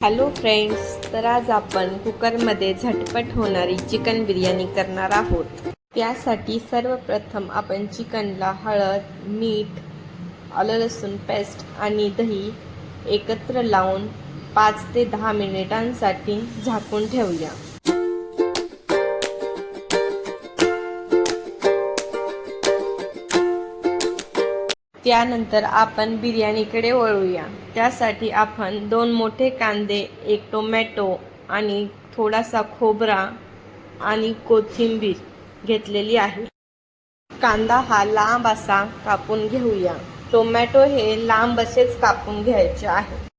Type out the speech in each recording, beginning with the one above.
Hello friends तर आज आपण कुकरमध्ये झटपट होणारी चिकन बिर्याणी करणार आहोत. त्यासाठी सर्वप्रथम आपण चिकनला हळद मीठ आलं लसूण पेस्ट आणि दही एकत्र लावून पाच ते दहा मिनिटांसाठी झाकून ठेवूया. त्यानंतर आपण बिर्याणीकडे वळूया. त्यासाठी आपण दोन मोठे कांदे एक टोमॅटो आणि थोडासा खोबरा आणि कोथिंबीर घेतलेली आहे. कांदा हा लांब असा कापून घेऊया. टोमॅटो हे लांब असेच कापून घ्यायचे आहे.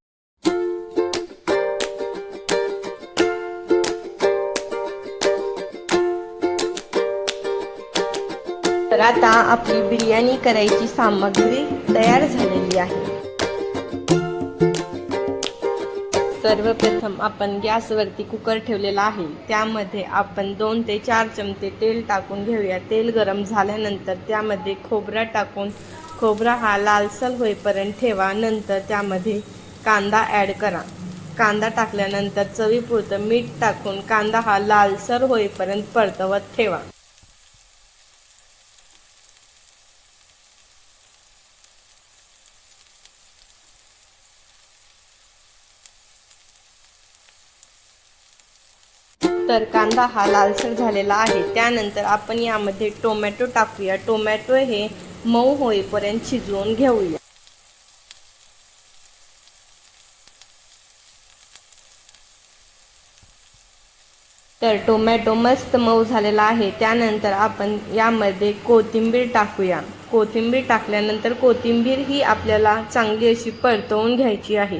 आता आपली बिर्याणी करायची सामग्री तयार झालेली आहे. सर्वप्रथम आपण गॅसवरती कुकर ठेवलेला आहे. त्यामध्ये आपण दोन ते चार चमचे तेल टाकून घेऊया. तेल गरम झाल्यानंतर त्यामध्ये खोबरा टाकून खोबरा हा लालसर होईपर्यंत ठेवा. नंतर त्यामध्ये कांदा ॲड करा. कांदा टाकल्यानंतर चवीपुरतं मीठ टाकून कांदा हा लालसर होईपर्यंत परतवत ठेवा. तर कांदा हा लालसर झालेला आहे. त्यानंतर आपण यामध्ये टोमॅटो टाकूया. टोमॅटो हे मऊ होईपर्यंत शिजवून घेऊया. तर टोमॅटो मस्त मऊ झालेला आहे. त्यानंतर आपण यामध्ये कोथिंबीर टाकूया. कोथिंबीर टाकल्यानंतर कोथिंबीर ही आपल्याला चांगली अशी परतवून घ्यायची आहे.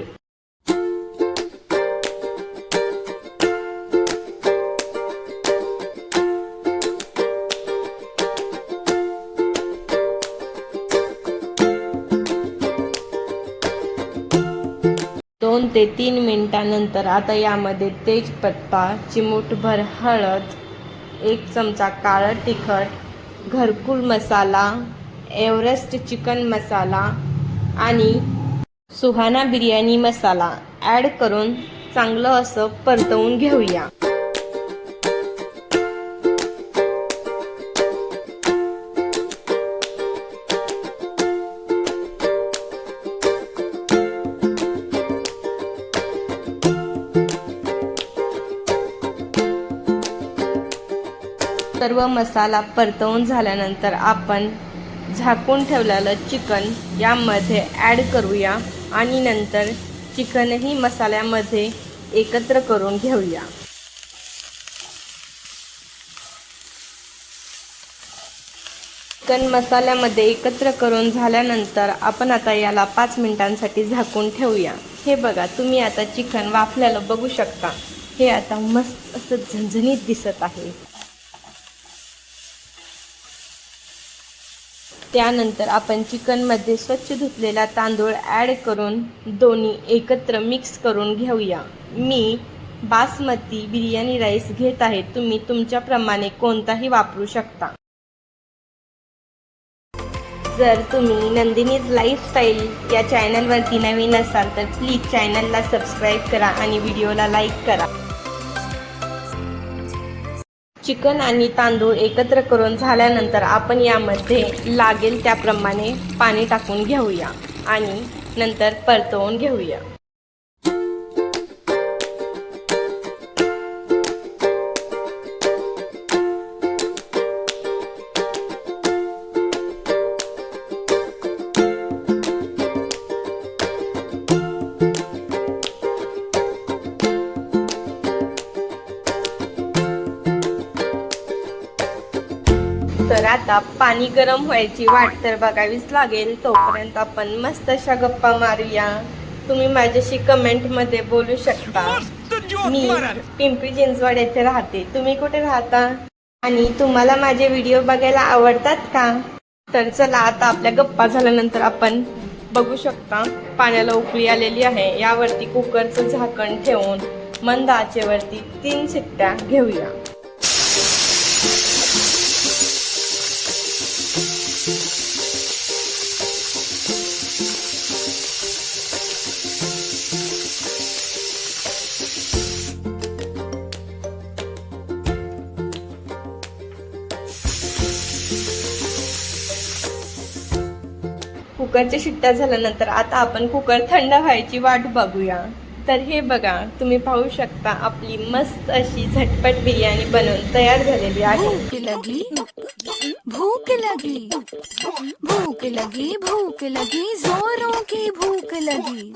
दोन ते तीन मिनिटानंतर आता यामध्ये तेजपत्ता चिमूटभर हळद एक चमचा काळं तिखट घरकुल मसाला एव्हरेस्ट चिकन मसाला आणि सुहाना बिर्याणी मसाला ॲड करून चांगलं असं परतवून घेऊया. सर्व मसाला परतवून झाल्यानंतर आपण झाकून ठेवलेलं चिकन यामध्ये ॲड करूया आणि नंतर चिकनही मसाल्यामध्ये एकत्र करून घेऊया. चिकन मसाल्यामध्ये एकत्र करून झाल्यानंतर आपण आता याला पाच मिनिटांसाठी झाकून ठेवूया. हे बघा तुम्ही आता चिकन वाफल्याला बघू शकता. हे आता मस्त असं झणझणीत दिसत आहे. त्यानंतर आपण चिकनमध्ये स्वच्छ धुतलेला तांदूळ ॲड करून दोन्ही एकत्र मिक्स करून घेऊया. मी बासमती बिर्याणी राईस घेत आहे. तुम्ही तुमच्याप्रमाणे कोणताही वापरू शकता. जर तुम्ही नंदिनीज लाईफस्टाईल या चॅनलवरती नवीन असाल तर प्लीज चॅनलला सबस्क्राईब करा आणि व्हिडिओला लाईक करा. चिकन आणि तांदूळ एकत्र करून झाल्यानंतर आपण यामध्ये लागेल त्याप्रमाणे पाणी टाकून घेऊया आणि नंतर परतवून घेऊया. तर आता पाणी गरम व्हायची वाट तर बघावीच लागेल. तोपर्यंत आपण मस्त अशा गप्पा मारूया. तुम्ही माझ्याशी कमेंटमध्ये बोलू शकता. मी पिंपरी चिंचवड येथे राहते. तुम्ही कुठे राहता? आणि तुम्हाला माझे व्हिडिओ बघायला आवडतात का? तर चला आता आपल्या गप्पा झाल्यानंतर आपण बघू शकता. पाण्याला उकळी आलेली आहे. यावरती कुकरचं झाकण ठेवून मंद आचेवरती तीन शिट्ट्या घेऊया. कुकरच्या शिट्ट्या झाल्यानंतर आता आपण कुकर थंड व्हायची वाट बघूया. तर हे बघा तुम्ही पाहू शकता आपली मस्त अशी झटपट बिर्याणी बनवून तयार झालेली आहे. भूक लगी भूक लगी भूक लगी भूक लगी जोरों की भूक लगी.